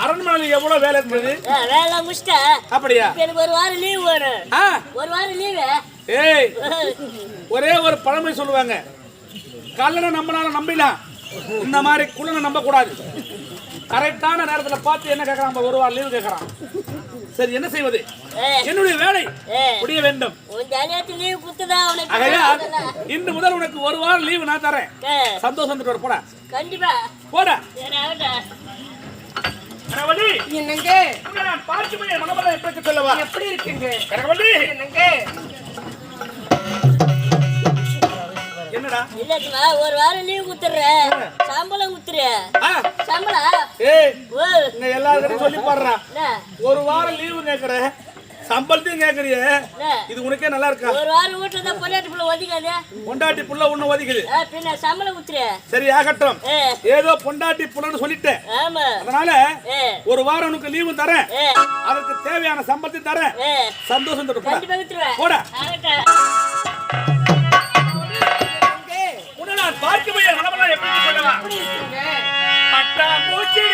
அரண்மனையில் எவ்வளவு வேலை இருந்தது வேலை முடிச்சிட்டேன் அப்படியா? எனக்கு ஒரு வாரம் லீவ் வேணும். ஆ? ஒரு வாரம் லீவு ஏய்! ஒரே ஒரு பழமொழி சொல்லுவாங்க. கல்லனை நம்பினாலும் நம்பிடலாம் இந்த மாதிரி குள்ளனை நம்ப கூடாது கரெக்டான நேரத்துல பார்த்து என்ன கேட்கறான் ஒரு வாரம் லீவு கேட்கறான் சரி என்ன செய்வது? என்னுடைய வேலை முடிய வேண்டும். இன்று முதல் உனக்கு ஒரு வாரம் லீவு நான் தரேன். சந்தோஷம் போடா. கண்டிப்பா. போடா. என்னங்க? நான் எப்படி சொல்லவா எப்படி இருக்குங்க? என்னங்க? என்னடா? ஒரு வாரம் லீவ் குத்துறேன் சம்பளம் குத்துரு ஆ, சம்பளம்? எல்லாருக்கும் சொல்லி பாடுறா. என்ன ஒரு வாரம் லீவு கேக்குற. சம்பளத்தையும் கேக்குறிய? இது உனக்கே நல்லா இருக்கா? ஒரு வாரம் வீட்டுல தான் பொண்டாட்டி புள்ள ஒதுக்காது பொண்டாட்டி புள்ள ஒண்ணு ஒதுக்குது. பின்ன சம்பளம் குத்துரு சரி ஆகட்டும். ஏதோ பொண்டாட்டி புள்ளன்னு சொல்லிட்டேன். அதனால ஒரு வாரம் உனக்கு லீவு தரேன். அதுக்கு தேவையான சம்பளத்தையும் தரேன். சந்தோஷம் தட்டு போடா. உன்னை நான் பார்க்கவே மனமெல்லாம் எப்படி சொல்லவா பட்டா மூச்சி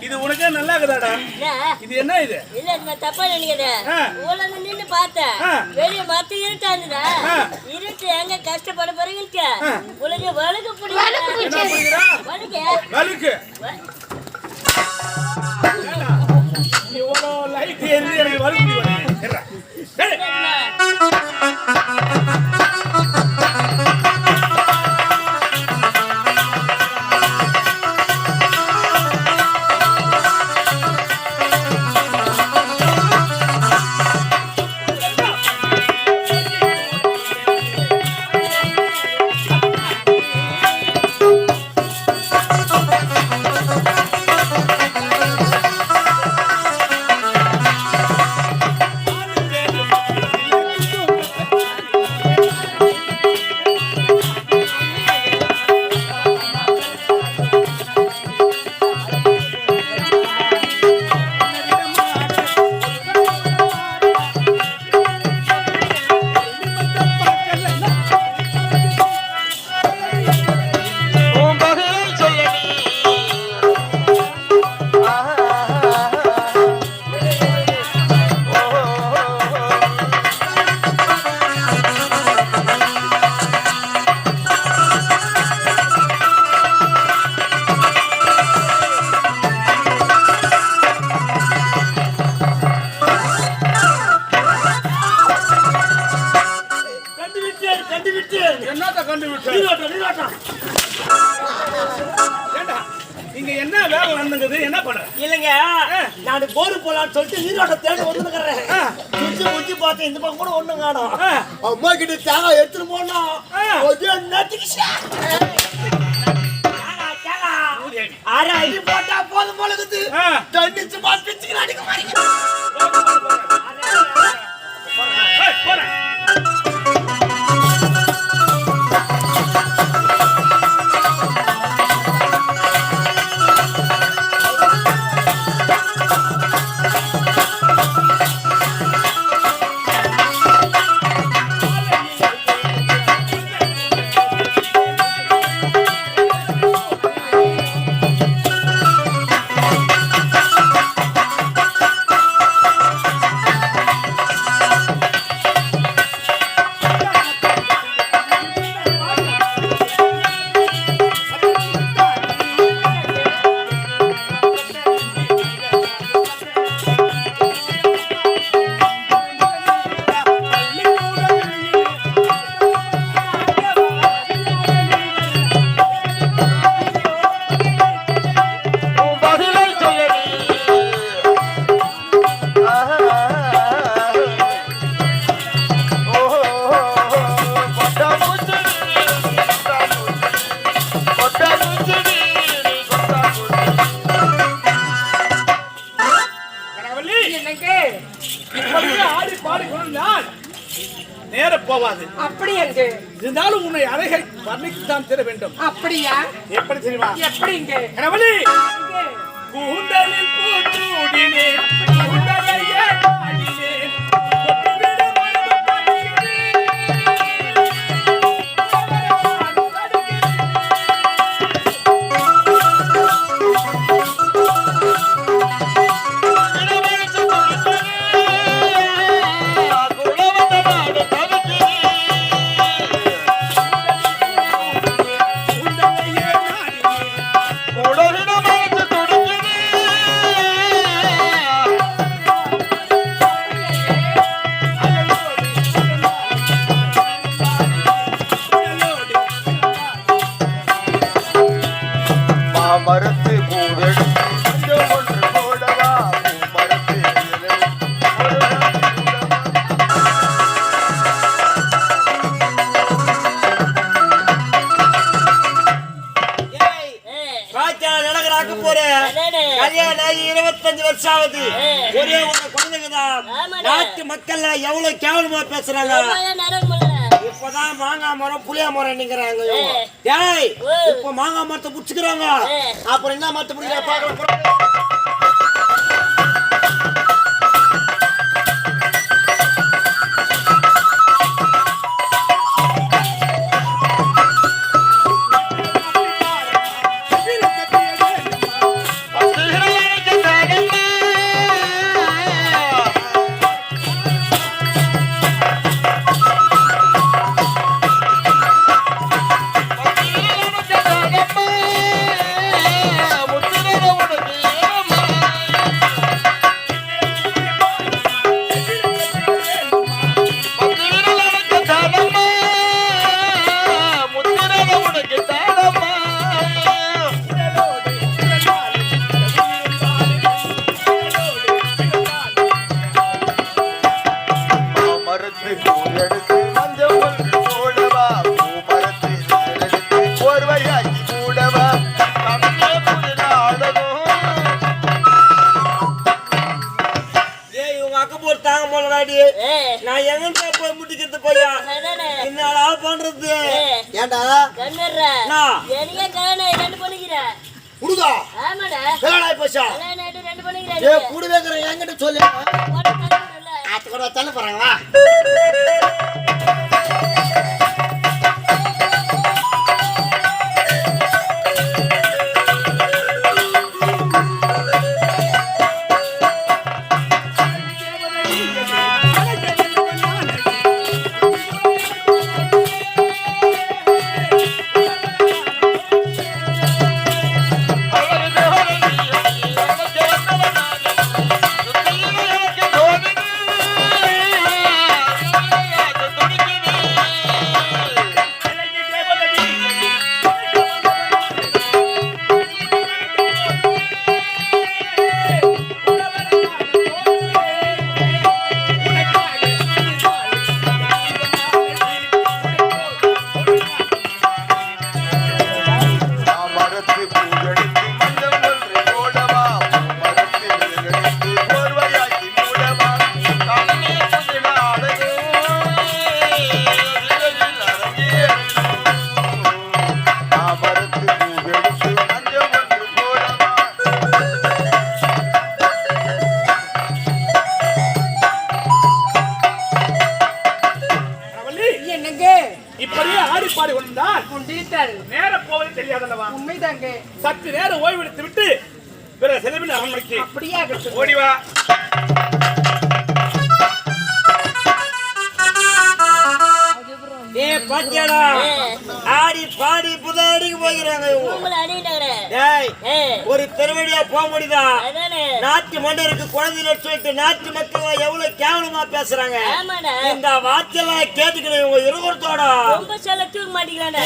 இது உனக்கே நல்லா இருக்குதாடா? இது என்ன இது? இல்ல நான் தப்பா நினைக்கிறேன். இருந்து நின்னு பார்த்தேன். வெளிய மத்த இருட்டா இருந்ததா. இருட்டு எங்க கஷ்டப்பட போறீங்க உனக்கு வழுக்கு புரியுதா வழுக்கு இவ்வளோ லைட் எரிஞ்சு எனக்கு வலிக்கு கண்டுபிடிச்சேன்? ஏண்டா, இங்க என்ன வேலை நடந்துக்குது என்ன பண்ற? இல்லைங்க நான் போரு போலான்னு சொல்லிட்டு நீரோட்ட தேடி வந்துருக்கிறேன் குச்சி குச்சி பார்த்தேன் இந்த பக்கம் கூட ஒண்ணும் காணோம். ஆ. அம்மா கிட்ட தேங்காய் எடுத்துட்டு போனா ஆ. கொஞ்சம் நட்டுக்குச்சா அரை அடி போட்டா போதும் போல இருக்குது. ஆ. தண்ணி சும்மா பிச்சுக்கு அடிக்க மாதிரி போறேன். ஆடி பாடி கொண்டால் நேர போவாது. அப்படி எங்க? இருந்தாலும் உன்னை அழகை வர்ணித்துத்தான் தர வேண்டும். அப்படியா? எப்படி தெரியுமா? எப்படிங்க எங்க? கூந்தலில் பூச்சூடினேன் கேவலமா பேசுறாங்க. இப்பதான் மாங்காய் மரம் புளிய மரம் நிக்கிறாங்க ஏ. டேய் ஓ. இப்ப மாங்காய் மரத்தை புடிச்சுக்கிறாங்க. அப்புறம் என்ன மரத்தை பிடிக்கிற பாக்கலாம் தாங்க போலடாடி ஏ, நான் எங்க போய் முட்டிக்கிறது போயா. என்னடா பண்றது. ஏண்டா. எனக்கே கல்யாணம் ஆகி ரெண்டு பொண்ணுங்கிற. குடுதா ஆமாடா. கல்யாணம் போச்சா கல்யாணம் ரெண்டு பொண்ணுங்கிற ஏ. கூடவே என்கிட்ட சொல்லு. ஆத்து கூட தள்ள போறாங்க தெரியாதல்லவா? உண்மைதாங்க. சற்று நேரம் ஓய்வெடுத்து விட்டு பிறகு செலவில் அரண்மனைக்கு அப்படியே ஆகட்டும். ஓடி வா. ஏ பாத்தியாடா. ஆடி பாடி புதாடிக்கு போகிறாங்க. ஒரு தெருவழியா போக முடியுதா. நாட்டு மன்னருக்கு குழந்தைல சொல்லிட்டு நாட்டு மக்கள் எவ்வளவு கேவலமா பேசுறாங்க. இந்த வார்த்தையெல்லாம் கேட்டுக்கணும் இவங்க இருவரத்தோட தூக்க மாட்டேங்கிறானே.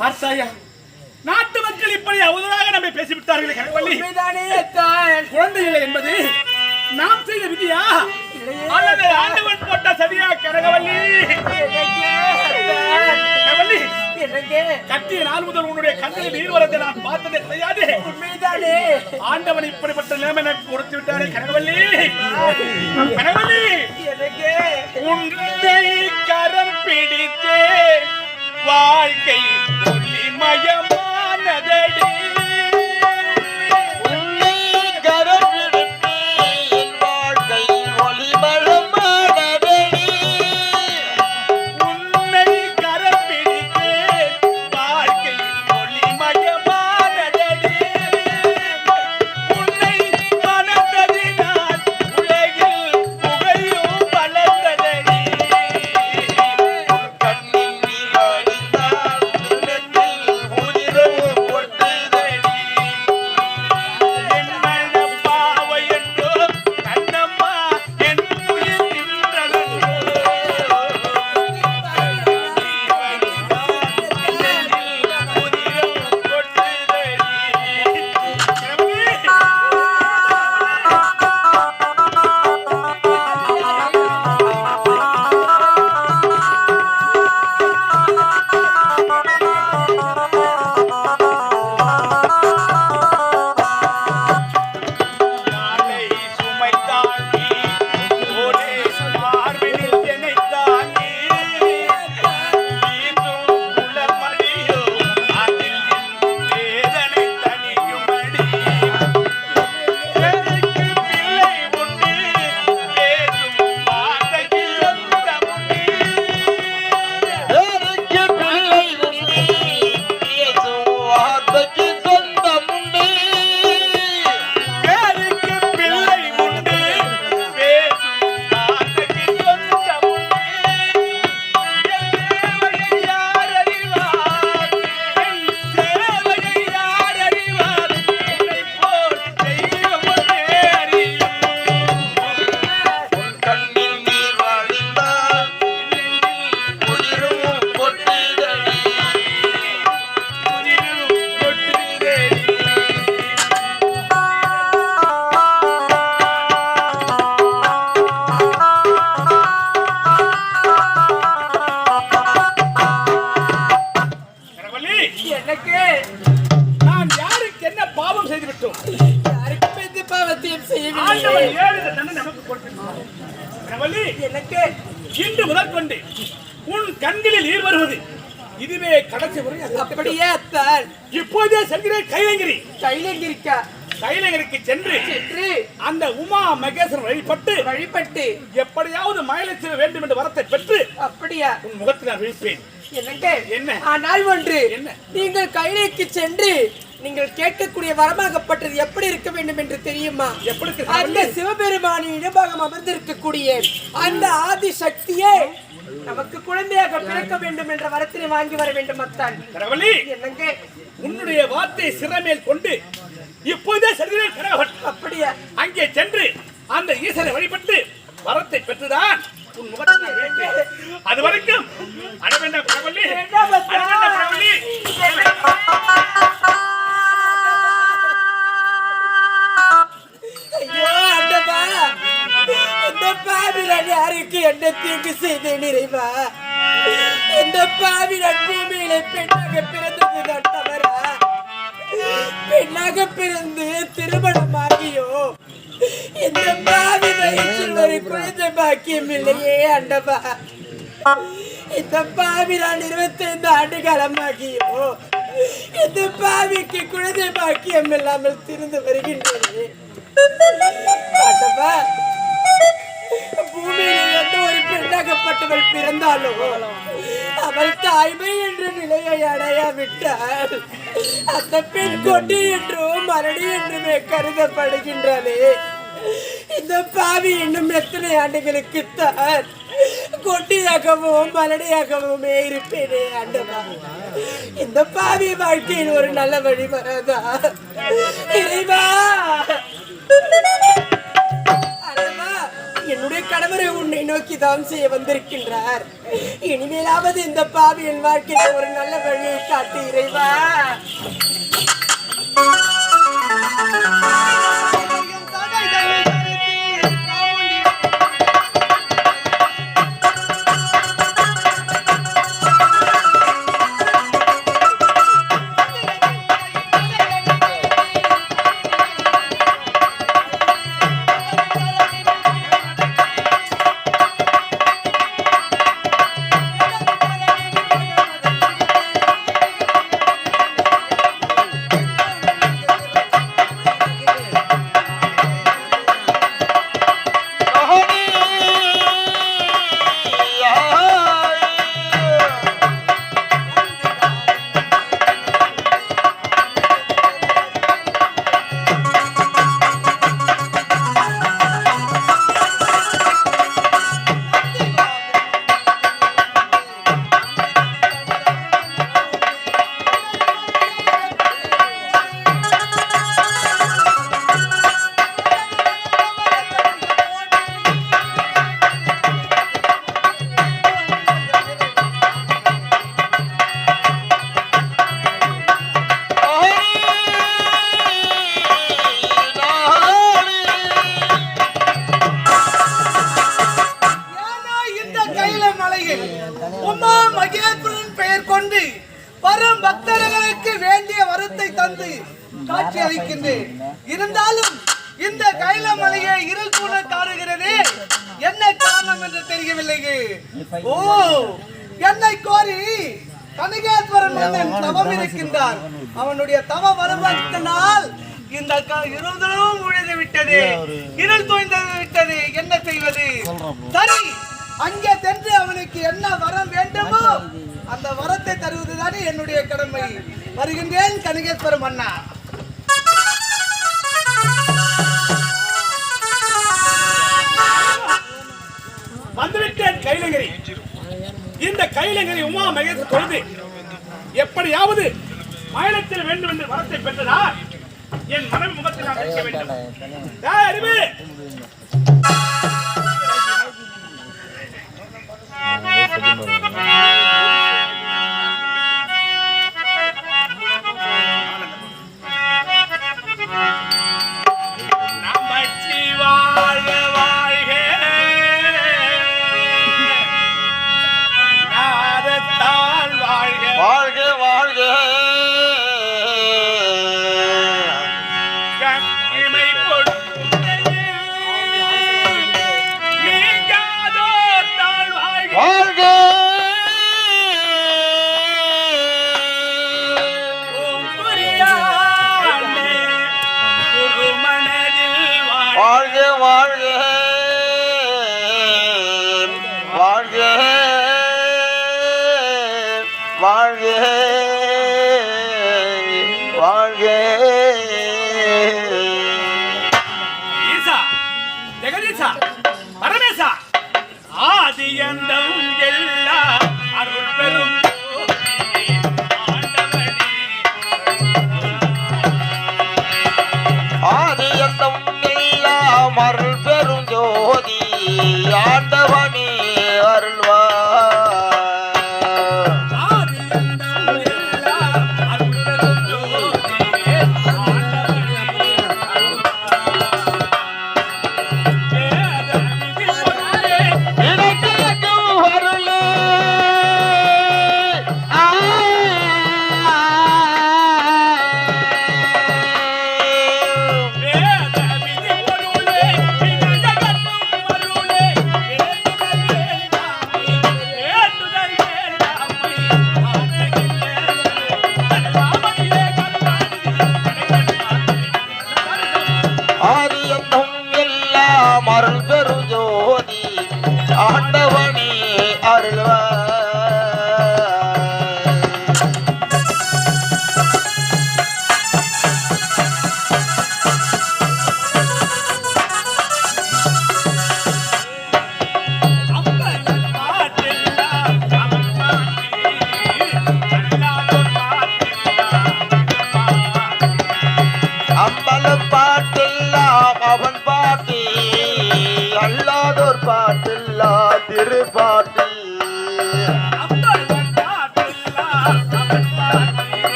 பார்த்தாயா? நாட்டு மக்கள் இப்படி அவதூறாக நம்மை பேசிவிட்டார்களே உண்மைதானே தான் குழந்தைகள் என்பது நாம் செய்த விதியா? அல்லது ஆண்டவன் போட்ட சதியா கனகவல்லி கட்டிய நாள் முதல் உன்னுடைய கண்ணில் நீர் வரத்தை நான் பார்த்ததே கிடையாது. உண்மைதானே. ஆண்டவன் இப்படிப்பட்ட நிலைமை எனக்கு கொடுத்து விட்டாரே கனகவல்லி கனகவல்லி எனக்கு உன்னை கரம் பிடித்தே வாழ்க்கை ஒளிமயமானதடி எனக்கு நான் யாருக்கு என்ன பாவம் செய்து விட்டோம் யாருக்கும் எந்த பாவத்தையும் செய்யவில்லை. எனக்கு இன்று முதற்கொண்டு உன் கண்களில் நீர் வருவது. இதுவே கடைசி முறை. அப்படியே அத்தான் இப்போதே செல்கிறேன் கைலங்கிரி. கைலங்கிரிக்கா? கைலங்கிரிக்கு சென்று சென்று அந்த உமா மகேஸ்வரன் வழிபட்டு வழிபட்டு எப்படியாவது மயிலச்சிற வேண்டும் என்ற வரத்தை பெற்று அப்படியா? உன் முகத்தில் நான் விழிப்பேன். எனக்கு என்ன? ஆனால் ஒன்று? நீங்கள் கைலைக்கு சென்று நீங்கள் கேட்கக்கூடிய வரமாகப்பட்டது எப்படி இருக்க வேண்டும் என்று தெரியுமா? எப்படி அந்த? சிவபெருமானின் இடபாகம் அமர்ந்திருக்கக்கூடிய அந்த ஆதி சக்தியே நமக்கு குழந்தையாக பிறக்க வேண்டும் என்ற வரத்தினை வாங்கி வர வேண்டும் அத்தான். என்னங்க? உன்னுடைய வார்த்தை சிறமேல் கொண்டு இப்போதே கனகவன் அப்படியா? அங்கே சென்று அந்த ஈசனை வழிபட்டு வரத்தை பெற்றுதான் உன் அது வரைக்கும் ஐயோ யாருக்கு என்ன தீங்கு செய்தேன் இறைவா. இந்த பாவிரன் பூமியில பெண்ணாக பிறந்தது தான் தவறா? பெண்ணாக பிறந்து திருமணமாகியோ? இந்த பாவி வயிற்றில் ஒரு குழந்தை பாக்கியம் இல்லையே அண்டபா இந்த பாவி நான் இருபத்தைந்து ஆண்டு காலமாகியோ இந்த பாவிக்கு குழந்தை பாக்கியம் இல்லாமல் திருந்து வருகின்றேன் பூமியில் எந்த ஒரு பெண்ணாகப்பட்டவள் அவள் தாய்மை என்ற நிலையை அடையாவிட்டால் அந்த பெண் கொண்டு என்றும் மரணி என்றுமே கருதப்படுகின்றனே இந்த பாவி இன்னும் எத்தனை ஆண்டுகளுக்கு தான் கொட்டியாகவும் மலடியாகவுமே இருப்பேனே ஆண்டவா. இந்த பாவி வாழ்க்கையில் ஒரு நல்ல வழி வராதா? இறைவா! என்னுடைய கணவரை உன்னை நோக்கி தான் செய்ய வந்திருக்கின்றார். இனிமேலாவது இந்த பாவியின் வாழ்க்கையில் ஒரு நல்ல வழியை காட்டு இறைவா. இருதலும் உழுது விட்டது. இருள் தோய்ந்தது விட்டது. என்ன செய்வது? சரி அங்கே சென்று அவனுக்கு என்ன வரம் வேண்டுமோ அந்த வரத்தை தருவதுதானே என்னுடைய கடமை. வருகின்றேன் கனகேஸ்வரம் அண்ணா. வந்துவிட்டேன் கைலகிரி இந்த கைலகிரி உமா மகேஷ் தொழுது. எப்படியாவது மயிலத்தில் வேண்டும் என்று வரத்தை பெற்றதால் என் மனைவி முகத்தில் நான் வைக்க வேண்டும் அறிவு Thank you.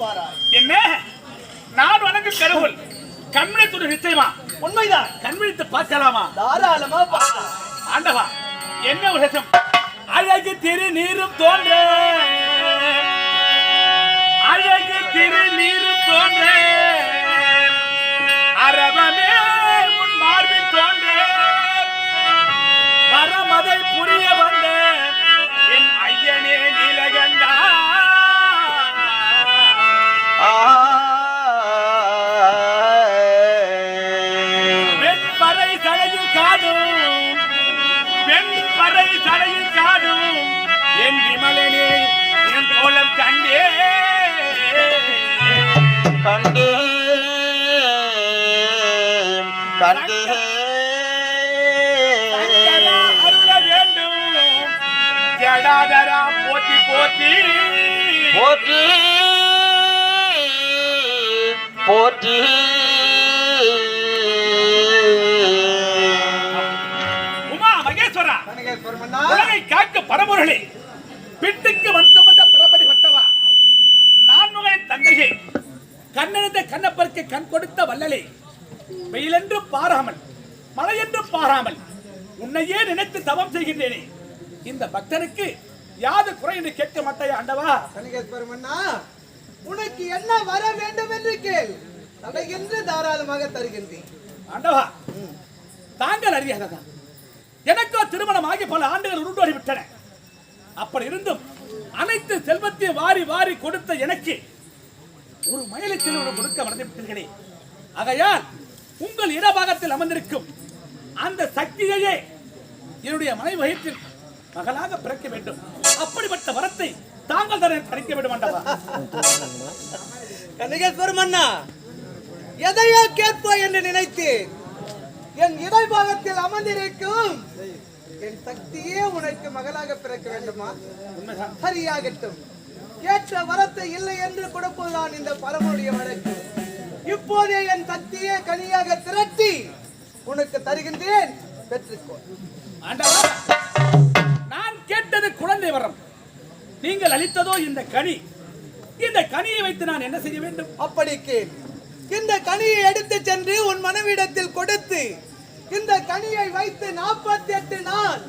பாராய் என்ன? நான் வணங்கும் கடவுள் கண்விழித்துடன் நிச்சயமா. உண்மைதான். கண்விழித்து பார்க்கலாமா? தாராளமா ஆண்டவா என்ன உலகம் அழகு திருநீரும் தோன்ற. பறை தலையில் காடும் என் விமலனே என் கோலம் கண்டே. கண்டே கண்டே. வேண்டும். ஜடாதரா போத்தி பரம்பொருளே. பிட்டுக்கு வந்தமந்த பிறபடி வட்டவா நான்முகை தந்தையே. கண்ணெழுந்த கண்ணப்பருக்கு கண் கொடுத்த வள்ளலே. வெயிலென்று பாராமல் மழையென்று பாராமல் உன்னையே நினைத்து தவம் செய்கின்றேனே. இந்த பக்தனுக்கு யாது குறை என்று கேட்க மாட்டாயா ஆண்டவா கனகேஸ்வர மன்னா உனக்கு என்ன வர வேண்டும் என்று கேள். தடையின்றி தாராளமாக தருகின்றேன். ஆண்டவா தாங்கள் அறியாததா? எனக்கோ திருமணம் ஆகி பல ஆண்டுகள் உருண்டோடி விட்டன அப்படி இருந்தும் அனைத்து செல்வத்தையும் வாரி வாரி கொடுத்த எனக்கு ஒரு மயிலை செல்வம் கொடுக்க மறந்துவிட்டீர்களே. ஆகையால் உங்கள் இடபாகத்தில் அமர்ந்திருக்கும் அந்த சக்தியையே என்னுடைய மனை வயிற்றில் மகளாக பிறக்க வேண்டும். அப்படிப்பட்ட வரத்தை தாங்கள் தான் கிடைக்க வேண்டும் ஆண்டவா கனகேஸ்வர அண்ணா எதையோ கேட்போ என்று நினைத்து என் இடைபாகத்தில் அமர்ந்திருக்கும் என் சக்தியே உனக்கு மகளாக பிறக்க வேண்டுமா? சரியாகட்டும். ஏற்ற வரத்தை இல்லை என்று கொடுப்பதுதான் இந்த பரமனுடைய வழக்கு. இப்போதே என் சக்தியே கனியாக திரட்டி உனக்கு தருகின்றேன். பெற்றுக்கோ. நான் கேட்டது குழந்தை வரம். நீங்கள் அளித்ததோ இந்த கனி. இந்த கனியை வைத்து நான் என்ன செய்ய வேண்டும்? அப்படி கேள். இந்த கனியை எடுத்து சென்று உன் மனைவிடத்தில் கொடுத்து இந்த கனியை வைத்து நாற்பத்தி எட்டு நாள்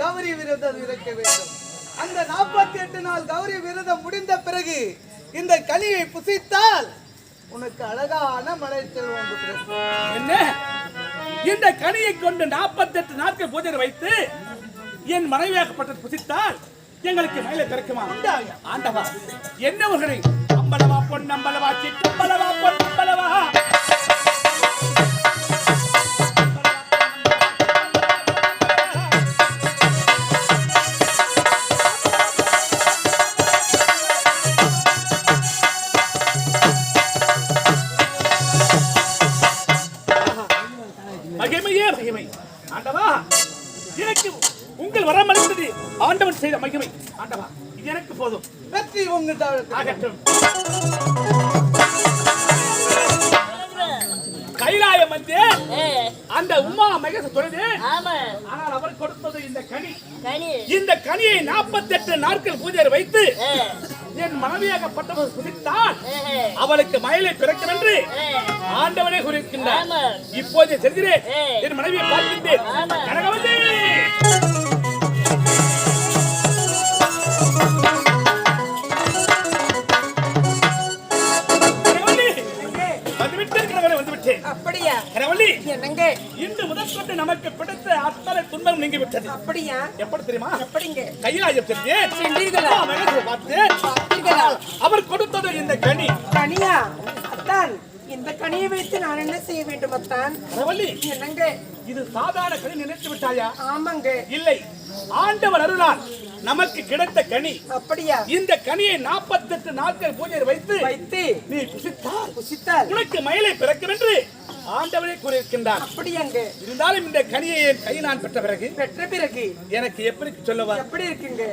கௌரி விரதம் இருக்க வேண்டும். அந்த நாற்பத்தி எட்டு நாள் கௌரி விரதம் முடிந்த பிறகு இந்த கனியை புசித்தால் உனக்கு அழகான மலை செல்வம் என்ன? இந்த கனியை கொண்டு 48 நாட்கள் பூஜை வைத்து என் மனைவியாகப்பட்டது புசித்தால் எங்களுக்கு மேலே திறக்குமா? ஆண்டவா என்னவர்களை அம்பலவா பொன்னம்பலவா சிற்றம்பலவா பொன் அம்பலவா கனியை 48 நாட்கள் பூஜையில் வைத்து என் மனைவியாகப்பட்டவர் குதித்தால் ஏ, அவளுக்கு மயிலை பிறக்கும் என்று ஆண்டவனே கூறியிருக்கின்றார். ஆமா இப்போது செல்கிறேன். நீங்கி விட்டது. அப்படியா? எப்படி தெரியுமா? அப்படிங்க. கைலாயம் சென்றேன் சென்றீர்களா? அம்மா மகேஸ்வரரை பார்த்தேன். பார்த்தீர்களா? அவர் கொடுத்தது இந்த கனி. கனியா? அத்தான் இந்த கனியை வைத்து நான் என்ன செய்ய வேண்டும் அத்தான்? கனகவல்லி என்னங்க? இது சாதாரண கனி நினைத்து விட்டாயா? ஆமாங்க. இல்லை. ஆண்டவர் அருளால் நமக்கு கிடைத்த கனி. அப்படியா? இந்த கனியை 48 நாட்கள் பூஜையில் வைத்து வைத்து நீ புசித்தால் புசித்தால் உனக்கு மயிலை பிறக்கும் என்று ஆண்டவரே கூறியிருக்கின்றார். அப்படியாங்க இருந்தாலும் இந்த கனியை என் கை நான் பெற்ற பிறகு பெற்ற பிறகு. எனக்கு எப்படி சொல்லவா எப்படி இருக்குங்க?